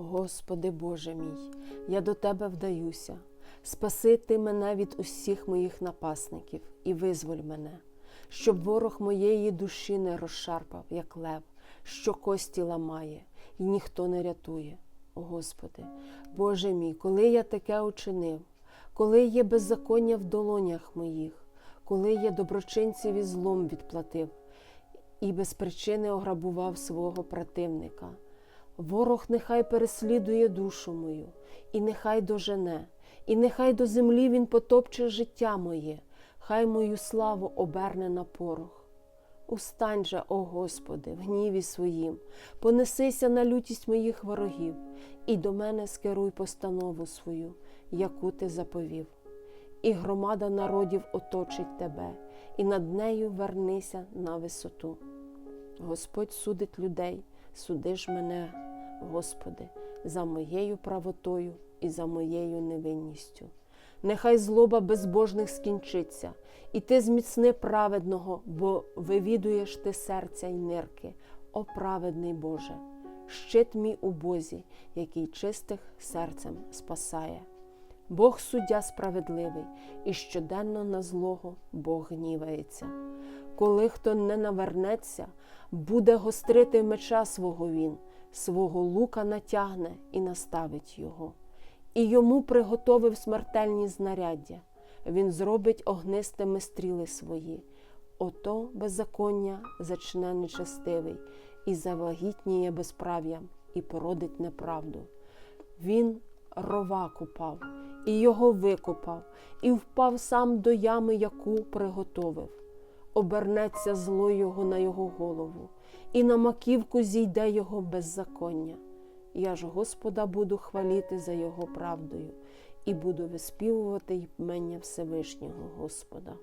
Господи Боже мій, я до Тебе вдаюся. Спаси ти мене від усіх моїх напасників і визволь мене, щоб ворог моєї душі не розшарпав, як лев, що кості ламає, і ніхто не рятує. Господи, Боже мій, коли я таке учинив, коли є беззаконня в долонях моїх, коли я доброчинців і злом відплатив і без причини ограбував свого противника. Ворог нехай переслідує душу мою, і нехай дожене, і нехай до землі він потопче життя моє, хай мою славу оберне на порох. Устань же, о Господи, в гніві своїм, понесися на лютість моїх ворогів, і до мене скеруй постанову свою, яку ти заповів. І громада народів оточить тебе, і над нею вернися на висоту. Господь судить людей, суди ж мене, Господи, за моєю правотою і за моєю невинністю. Нехай злоба безбожних скінчиться, і ти зміцни праведного, бо вивідуєш ти серця й нирки, о праведний Боже, щит мій у Бозі, який чистих серцем спасає. Бог суддя справедливий, і щоденно на злого Бог гнівається. Коли хто не навернеться, буде гострити меча свого він, свого лука натягне і наставить його. І йому приготовив смертельні знаряддя. Він зробить огнистими стріли свої. Ото беззаконня зачне нечестивий, і завагітніє безправ'ям, і породить неправду. Він рова купав, і його викопав, і впав сам до ями, яку приготовив. Обернеться зло його на його голову, і на маківку зійде його беззаконня. Я ж Господа буду хваліти за його правдою, і буду виспівувати ймення Всевишнього Господа.